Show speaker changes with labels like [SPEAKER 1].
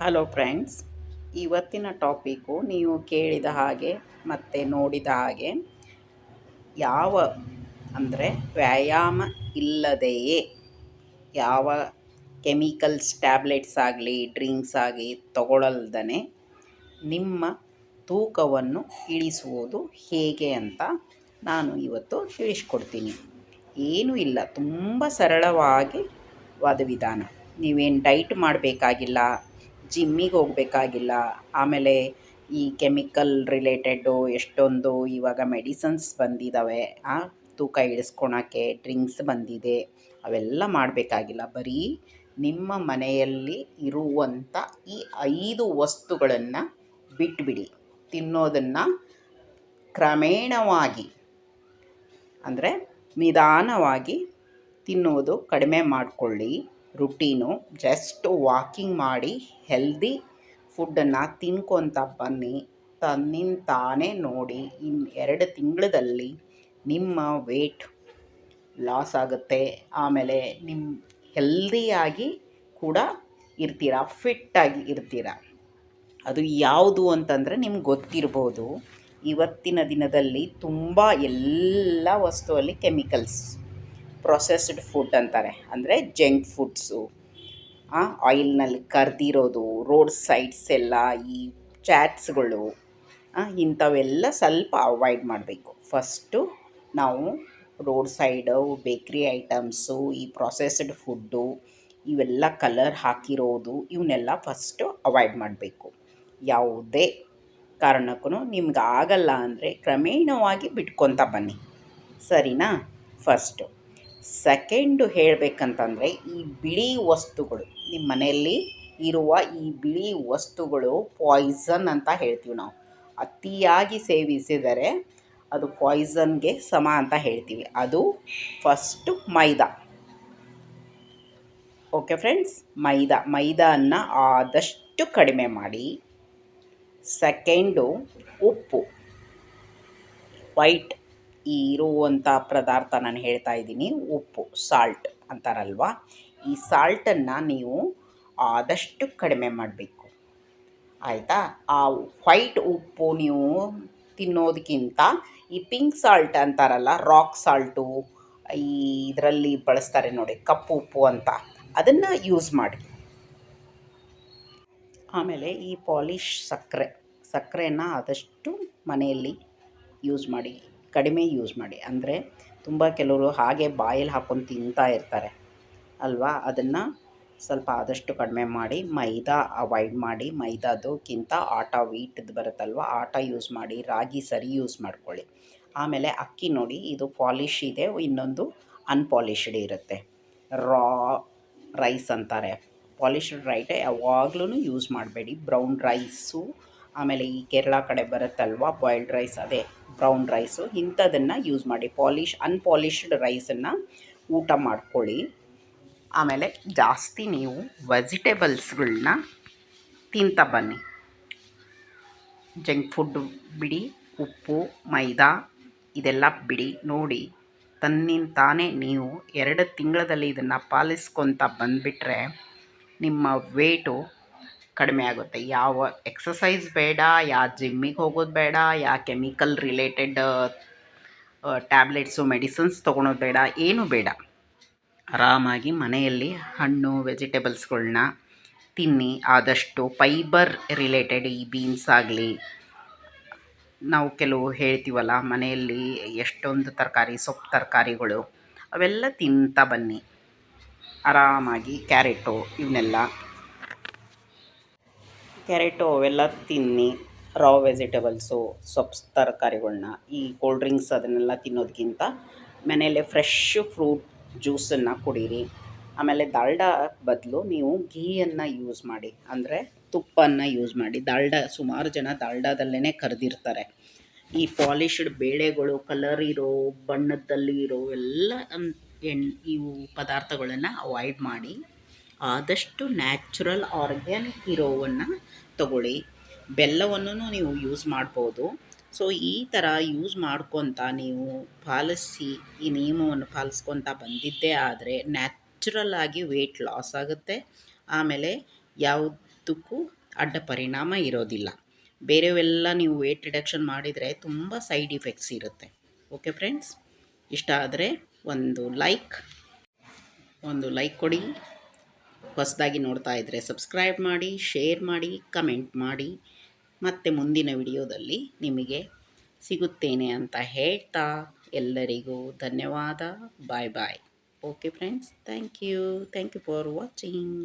[SPEAKER 1] Hello friends ಇವತ್ತಿನ topic ನೀವು ಕೇಳಿದ ಹಾಗೆ ಮತ್ತು ನೋಡಿದ ಹಾಗೆ ಯಾವ ಅಂದರೆ ವ್ಯಾಯಾಮ ಇಲ್ಲದೆಯೇ ಯಾವ ಕೆಮಿಕಲ್ಸ್, ಟ್ಯಾಬ್ಲೆಟ್ಸ್ ಆಗಲಿ, ಡ್ರಿಂಕ್ಸ್ ಆಗಿ ತಗೊಳ್ಳಲ್ದೇ ನಿಮ್ಮ ತೂಕವನ್ನು ಇಳಿಸುವುದು ಹೇಗೆ ಅಂತ ನಾನು ಇವತ್ತು ತಿಳಿಸ್ಕೊಡ್ತೀನಿ. ಏನೂ ಇಲ್ಲ. ತುಂಬ ಸರಳವಾಗಿ ವಾದ ವಿಧಾನ. ನೀವೇನು ಡೈಟ್ ಮಾಡಬೇಕಾಗಿಲ್ಲ ಜಿಮ್ಮಿಗೆ ಹೋಗಬೇಕಾಗಿಲ್ಲ. ಆಮೇಲೆ ಈ ಕೆಮಿಕಲ್ ರಿಲೇಟೆಡ್ಡು ಎಷ್ಟೊಂದು ಇವಾಗ ಮೆಡಿಸನ್ಸ್ ಬಂದಿದ್ದಾವೆ ತೂಕ ಇಳಿಸ್ಕೊಳಕ್ಕೆ ಡ್ರಿಂಕ್ಸ್ ಬಂದಿದೆ. ಅವೆಲ್ಲ ಮಾಡಬೇಕಾಗಿಲ್ಲ. ಬರೀ ನಿಮ್ಮ ಮನೆಯಲ್ಲಿ ಇರುವಂಥ ಈ ಐದು ವಸ್ತುಗಳನ್ನು ಬಿಟ್ಬಿಡಿ. ತಿನ್ನೋದನ್ನು ಕ್ರಮೇಣವಾಗಿ, ಅಂದರೆ ನಿಧಾನವಾಗಿ ತಿನ್ನೋದು ಕಡಿಮೆ ಮಾಡಿಕೊಳ್ಳಿ. ರುಟೀನು ಜಸ್ಟ್ ವಾಕಿಂಗ್ ಮಾಡಿ ಹೆಲ್ದಿ ಫುಡ್ಡನ್ನು ತಿನ್ಕೊತ ಬನ್ನಿ. ತನ್ನಿಂದ ತಾನೇ ನೋಡಿ ಇನ್ನು ಎರಡು ತಿಂಗಳಲ್ಲಿ ನಿಮ್ಮ ವೇಟ್ ಲಾಸ್ ಆಗುತ್ತೆ. ಆಮೇಲೆ ನಿಮ್ಮ ಹೆಲ್ದಿಯಾಗಿ ಕೂಡ ಇರ್ತೀರ, ಫಿಟ್ಟಾಗಿ ಇರ್ತೀರ. ಅದು ಯಾವುದು ಅಂತಂದರೆ ನಿಮ್ಗೆ ಗೊತ್ತಿರ್ಬೋದು. ಇವತ್ತಿನ ದಿನದಲ್ಲಿ ತುಂಬ ಎಲ್ಲ ವಸ್ತುವಲ್ಲಿ ಕೆಮಿಕಲ್ಸ್ ಪ್ರೊಸೆಸ್ಡ್ ಫುಡ್ ಅಂತಾರೆ. ಅಂದರೆ ಜಂಕ್ ಫುಡ್ಸು ಆಯಿಲ್ನಲ್ಲಿ ಕರೆದಿರೋದು ರೋಡ್ ಸೈಡ್ಸ್ ಎಲ್ಲ, ಈ ಚಾಟ್ಸ್ಗಳು ಇಂಥವೆಲ್ಲ ಸ್ವಲ್ಪ ಅವಾಯ್ಡ್ ಮಾಡಬೇಕು. ಫಸ್ಟು ನಾವು ರೋಡ್ ಸೈಡು ಬೇಕ್ರಿ ಐಟಮ್ಸು ಈ ಪ್ರೊಸೆಸ್ಡ್ ಫುಡ್ಡು ಇವೆಲ್ಲ ಕಲರ್ ಹಾಕಿರೋದು ಇವನ್ನೆಲ್ಲ ಫಸ್ಟು ಅವಾಯ್ಡ್ ಮಾಡಬೇಕು. ಯಾವುದೇ ಕಾರಣಕ್ಕೂ ನಿಮ್ಗೆ ಆಗಲ್ಲ ಅಂದರೆ ಕ್ರಮೇಣವಾಗಿ ಬಿಟ್ಕೊತ ಬನ್ನಿ. ಸರಿನಾ? ಫಸ್ಟು ಸೆಕೆಂಡು ಹೇಳಬೇಕಂತಂದರೆ ಈ ಬಿಳಿ ವಸ್ತುಗಳು ನಿಮ್ಮ ಮನೆಯಲ್ಲಿ ಇರುವ ಈ ಬಿಳಿ ವಸ್ತುಗಳು ಪಾಯ್ಸನ್ ಅಂತ ಹೇಳ್ತೀವಿ ನಾವು. ಅತಿಯಾಗಿ ಸೇವಿಸಿದರೆ ಅದು ಪಾಯ್ಸನ್ಗೆ ಸಮ ಅಂತ ಹೇಳ್ತೀವಿ. ಅದು first maida. Okay friends maida. ಮೈದಾನ ಆದಷ್ಟು ಕಡಿಮೆ ಮಾಡಿ. ಸೆಕೆಂಡು ಉಪ್ಪು. ವೈಟ್ ಈ ಇರುವಂಥ ಪದಾರ್ಥ ನಾನು ಹೇಳ್ತಾ ಇದ್ದೀನಿ, ಉಪ್ಪು ಸಾಲ್ಟ್ ಅಂತಾರಲ್ವ? ಈ ಸಾಲ್ಟನ್ನು ನೀವು ಆದಷ್ಟು ಕಡಿಮೆ ಮಾಡಬೇಕು. ಆಯಿತಾ? ಆ ವೈಟ್ ಉಪ್ಪು ನೀವು ತಿನ್ನೋದಕ್ಕಿಂತ ಈ ಪಿಂಕ್ ಸಾಲ್ಟ್ ಅಂತಾರಲ್ಲ ರಾಕ್ ಸಾಲ್ಟು ಈ ಇದರಲ್ಲಿ ಬಳಸ್ತಾರೆ ನೋಡಿ, ಕಪ್ಪು ಉಪ್ಪು ಅಂತ. ಅದನ್ನು ಯೂಸ್ ಮಾಡಿ. ಆಮೇಲೆ ಈ ಪಾಲಿಶ್ ಸಕ್ಕರೆ, ಸಕ್ಕರೆನ ಆದಷ್ಟು ಮನೆಯಲ್ಲಿ ಯೂಸ್ ಮಾಡಿ. ಕಡಿಮೆ ಯೂಸ್ ಮಾಡಿ. ಅಂದರೆ ತುಂಬ ಕೆಲವರು ಹಾಗೆ ಬಾಯಲ್ಲಿ ಹಾಕ್ಕೊಂಡು ತಿಂತಾ ಇರ್ತಾರೆ ಅಲ್ವಾ? ಅದನ್ನು ಸ್ವಲ್ಪ ಆದಷ್ಟು ಕಡಿಮೆ ಮಾಡಿ, ಮೈದಾ ಅವಾಯ್ಡ್ ಮಾಡಿ, ಮೈದಾದಕ್ಕಿಂತ ಆಟ ವೀಟ್ದು ಬರುತ್ತಲ್ವ? ಆಟ ಯೂಸ್ ಮಾಡಿ, ರಾಗಿ ಸರಿ ಯೂಸ್ ಮಾಡ್ಕೊಳ್ಳಿ. ಆಮೇಲೆ ಅಕ್ಕಿ ನೋಡಿ, ಇದು ಪಾಲಿಶ್ ಇದೆ, ಇನ್ನೊಂದು ಅನ್ಪಾಲಿಶ್ಡ್ ಇರುತ್ತೆ. ರಾ ರೈಸ್ ಅಂತಾರೆ. ಪಾಲಿಶ್ಡ್ ರೈಟೇ ಯಾವಾಗ್ಲೂ ಯೂಸ್ ಮಾಡಬೇಡಿ. ಬ್ರೌನ್ ರೈಸು ಆಮೇಲೆ ಈ ಕೇರಳ ಕಡೆ ಬರುತ್ತಲ್ವ? ಬಾಯ್ಲ್ಡ್ ರೈಸ್ ಅದೇ ಬ್ರೌನ್ ರೈಸು ಇಂಥದನ್ನು ಯೂಸ್ ಮಾಡಿ ಪಾಲಿಶ್ ಅನ್ಪಾಲಿಶ್ಡ್ ರೈಸನ್ನು ಊಟ ಮಾಡ್ಕೊಳ್ಳಿ. ಆಮೇಲೆ ಜಾಸ್ತಿ ನೀವು ವೆಜಿಟೇಬಲ್ಸ್ಗಳನ್ನ ತಿಂತ ಬನ್ನಿ. ಜಂಕ್ ಫುಡ್ ಬಿಡಿ, ಉಪ್ಪು, ಮೈದಾ ಇದೆಲ್ಲ ಬಿಡಿ, ನೋಡಿ. ತನ್ನಿಂದ ತಾನೇ ನೀವು ಎರಡು ತಿಂಗಳಲ್ಲಿ ಇದನ್ನು ಪಾಲಿಸ್ಕೊತ ಬಂದುಬಿಟ್ರೆ ನಿಮ್ಮ ವೇಟು ಕಡಿಮೆ ಆಗುತ್ತೆ. ಯಾವ ಎಕ್ಸಸೈಸ್ ಬೇಡ ಯಾವ ಜಿಮ್ಮಿಗೆ ಹೋಗೋದು ಬೇಡ ಯಾವ ಕೆಮಿಕಲ್ ರಿಲೇಟೆಡ್ ಟ್ಯಾಬ್ಲೆಟ್ಸು ಮೆಡಿಸಿನ್ಸ್ ತೊಗೊಳೋದು ಬೇಡ, ಏನೂ ಬೇಡ. ಆರಾಮಾಗಿ ಮನೆಯಲ್ಲಿ ಹಣ್ಣು ವೆಜಿಟೇಬಲ್ಸ್ಗಳನ್ನ ತಿನ್ನಿ. ಆದಷ್ಟು ಫೈಬರ್ ರಿಲೇಟೆಡ್ ಈ ಬೀನ್ಸ್ ಆಗಲಿ, ನಾವು ಕೆಲವು ಹೇಳ್ತೀವಲ್ಲ, ಮನೆಯಲ್ಲಿ ಎಷ್ಟೊಂದು ತರಕಾರಿ, ಸೊಪ್ಪು ತರಕಾರಿಗಳು, ಅವೆಲ್ಲ ತಿಂತಾ ಬನ್ನಿ. ಆರಾಮಾಗಿ ಕ್ಯಾರೆಟು ಇವನ್ನೆಲ್ಲ ಕ್ಯಾರೆಟು ಅವೆಲ್ಲ ತಿನ್ನಿ ರಾ ವೆಜಿಟೇಬಲ್ಸು ಸೊಪ್ಪು ತರಕಾರಿಗಳನ್ನ ಈ ಕೋಲ್ಡ್ ಡ್ರಿಂಕ್ಸ್ ಅದನ್ನೆಲ್ಲ ತಿನ್ನೋದಕ್ಕಿಂತ ಮನೆಯಲ್ಲೇ ಫ್ರೆಶ್ ಫ್ರೂಟ್ ಜ್ಯೂಸನ್ನು ಕುಡೀರಿ. ಆಮೇಲೆ ದಾಲ್ಡಾ ಬದಲು ನೀವು ಗೀಯನ್ನು ಯೂಸ್ ಮಾಡಿ, ಅಂದರೆ ತುಪ್ಪನ ಯೂಸ್ ಮಾಡಿ. ದಾಲ್ಡ, ಸುಮಾರು ಜನ ದಾಲ್ಡಾದಲ್ಲೇ ಕರೆದಿರ್ತಾರೆ. ಈ ಪಾಲಿಶ್ಡ್ ಬೇಳೆಗಳು ಕಲರ್ ಇರೋ, ಬಣ್ಣದಲ್ಲಿ ಇರೋ ಎಲ್ಲ ಎಣ್, ಇವು ಪದಾರ್ಥಗಳನ್ನು ಅವಾಯ್ಡ್ ಮಾಡಿ ಆದಷ್ಟು ನ್ಯಾಚುರಲ್ ಆರ್ಗ್ಯಾನಿಕ್ ಇರೋವನ್ನು ತಗೊಳ್ಳಿ. ಬೆಲ್ಲವನ್ನು ನೀವು ಯೂಸ್ ಮಾಡ್ಬೋದು. ಸೊ, ಈ ಥರ ಯೂಸ್ ಮಾಡ್ಕೊತ ನೀವು ಪಾಲಿಸಿ, ಈ ನಿಯಮವನ್ನು ಪಾಲಿಸ್ಕೊತ ಬಂದಿದ್ದೇ ಆದರೆ ನ್ಯಾಚುರಲ್ ಆಗಿ ವೆಯ್ಟ್ ಲಾಸ್ ಆಗುತ್ತೆ. ಆಮೇಲೆ ಯಾವುದಕ್ಕೂ ಅಡ್ಡ ಪರಿಣಾಮ ಇರೋದಿಲ್ಲ. ಬೇರೆವೆಲ್ಲ ನೀವು ವೇಟ್ ರಿಡಕ್ಷನ್ ಮಾಡಿದರೆ ತುಂಬ ಸೈಡ್ ಇಫೆಕ್ಟ್ಸ್ ಇರುತ್ತೆ. Okay friends? ಇಷ್ಟ ಆದರೆ ಒಂದು ಲೈಕ್ ಒಂದು ಲೈಕ್ ಕೊಡಿ. ಹೊಸದಾಗಿ ನೋಡ್ತಾ ಇದ್ದರೆ ಸಬ್ಸ್ಕ್ರೈಬ್ ಮಾಡಿ, ಶೇರ್ ಮಾಡಿ, ಕಮೆಂಟ್ ಮಾಡಿ. ಮತ್ತು ಮುಂದಿನ ವಿಡಿಯೋದಲ್ಲಿ ನಿಮಗೆ ಸಿಗುತ್ತೇನೆ ಅಂತ ಹೇಳ್ತಾ ಎಲ್ಲರಿಗೂ ಧನ್ಯವಾದ. Bye bye. Okay friends thank you thank you for watching